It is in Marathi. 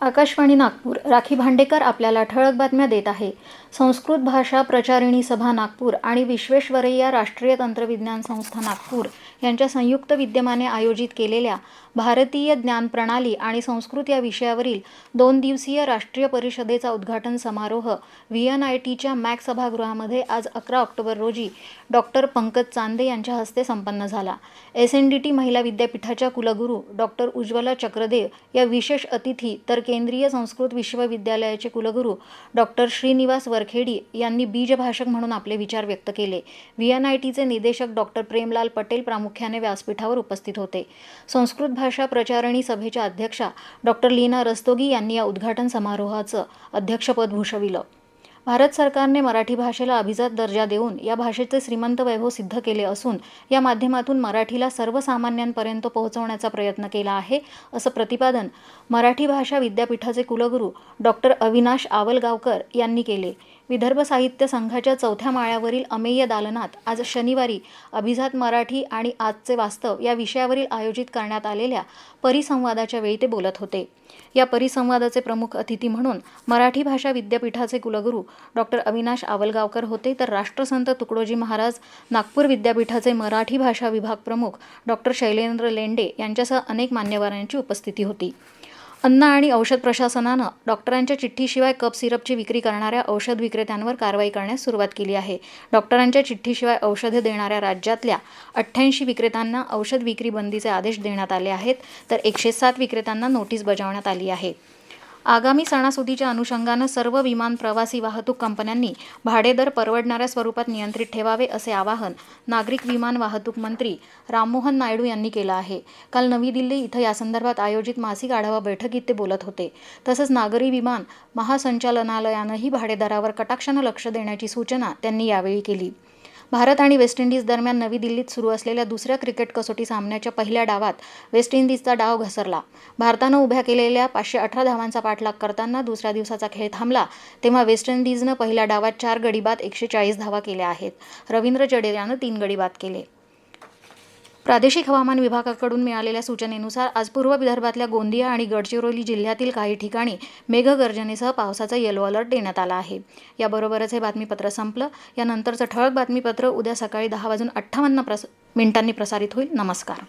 आकाशवाणी नागपूर. राखी भांडेकर आपल्याला ठळक बातम्या देत आहे. संस्कृत भाषा प्रचारिणी सभा नागपूर आणि विश्वेश्वरय्या राष्ट्रीय तंत्रविज्ञान संस्था नागपूर यांच्या संयुक्त विद्यमाने आयोजित केलेल्या भारतीय ज्ञान प्रणाली आणि संस्कृत या विषयावरील दोन दिवसीय राष्ट्रीय परिषदेचा उद्घाटन समारोह व्ही एन आय टीच्या मॅक सभागृहामध्ये आज अकरा ऑक्टोबर रोजी डॉक्टर पंकज चांदे यांच्या हस्ते संपन्न झाला. एस एन डी टी महिला विद्यापीठाच्या कुलगुरू डॉक्टर उज्ज्वला चक्रदेव या विशेष अतिथी तर केंद्रीय संस्कृत विश्वविद्यालयाचे कुलगुरू डॉक्टर श्रीनिवास वरखेडी यांनी बीजभाषक म्हणून आपले विचार व्यक्त केले. व्ही एन आय टीचे निदेशक डॉक्टर प्रेमलाल पटेल प्रामुख्याने व्यासपीठावर उपस्थित होते. संस्कृत भाषा प्रचारणी सभेच्या अध्यक्षा डॉक्टर लीना रस्तोगी यांनी या उद्घाटन समारोहाचं अध्यक्षपद भूषविलं. भारत सरकारने मराठी भाषेला अभिजात दर्जा देऊन या भाषेचे श्रीमंत वैभव सिद्ध केले असून या माध्यमातून मराठीला सर्वसामान्यांपर्यंत पोहोचवण्याचा प्रयत्न केला आहे असं प्रतिपादन मराठी भाषा विद्यापीठाचे कुलगुरू डॉक्टर अविनाश आवलगावकर यांनी केले. विदर्भ साहित्य संघाच्या चौथ्या माळ्यावरील अमेय दालनात आज शनिवारी अभिजात मराठी आणि आजचे वास्तव या विषयावरील आयोजित करण्यात आलेल्या परिसंवादाच्या वेळी ते बोलत होते. या परिसंवादाचे प्रमुख अतिथी म्हणून मराठी भाषा विद्यापीठाचे कुलगुरू डॉक्टर अविनाश आवलगावकर होते तर राष्ट्रसंत तुकडोजी महाराज नागपूर विद्यापीठाचे मराठी भाषा विभाग प्रमुख डॉक्टर शैलेंद्र लेंडे यांच्यासह अनेक मान्यवरांची उपस्थिती होती. अन्न आणि औषध प्रशासनानं डॉक्टरांच्या चिठ्ठीशिवाय कप सिरपची विक्री करणाऱ्या औषध विक्रेत्यांवर कारवाई करण्यास सुरुवात केली आहे. डॉक्टरांच्या चिठ्ठीशिवाय औषधे देणाऱ्या राज्यातल्या अठ्ठ्याऐंशी विक्रेत्यांना औषध विक्री बंदीचे आदेश देण्यात आले आहेत तर एकशे सात विक्रेत्यांना नोटीस बजावण्यात आली आहे. आगामी सणासुदीच्या अनुषंगानं सर्व विमान प्रवासी वाहतूक कंपन्यांनी भाडेदर परवडणाऱ्या स्वरूपात नियंत्रित ठेवावे असे आवाहन नागरिक विमान वाहतूक मंत्री राममोहन नायडू यांनी केलं आहे. काल नवी दिल्ली इथं यासंदर्भात आयोजित मासिक आढावा बैठकीत ते बोलत होते. तसंच नागरी विमान महासंचालनालयानंही भाडेदरावर कटाक्षानं लक्ष देण्याची सूचना त्यांनी यावेळी केली. भारत आणि वेस्ट इंडिज दरम्यान नवी दिल्लीत सुरू असलेल्या दुसऱ्या क्रिकेट कसोटी सामन्याच्या पहिल्या डावात वेस्ट इंडिजचा डाव घसरला. भारतानं उभ्या केलेल्या पाचशे अठरा धावांचा पाठलाग करताना दुसऱ्या दिवसाचा खेळ थांबला तेव्हा वेस्ट इंडिजनं पहिल्या डावात चार गडी बाद एकशे चाळीस धावा केल्या आहेत. रवींद्र जडेजानं तीन गडी बाद केले. प्रादेशिक हवामान विभागाकडून मिळालेल्या सूचनेनुसार आज पूर्व विदर्भातल्या गोंदिया आणि गडचिरोली जिल्ह्यातील काही ठिकाणी मेघगर्जनेसह पावसाचा येलो अलर्ट देण्यात आला आहे. याबरोबरच हे बातमीपत्र संपलं. यानंतरचं ठळक बातमीपत्र उद्या सकाळी दहा वाजून अठ्ठावन्न प्रस मिनिटांनी प्रसारित होईल. नमस्कार.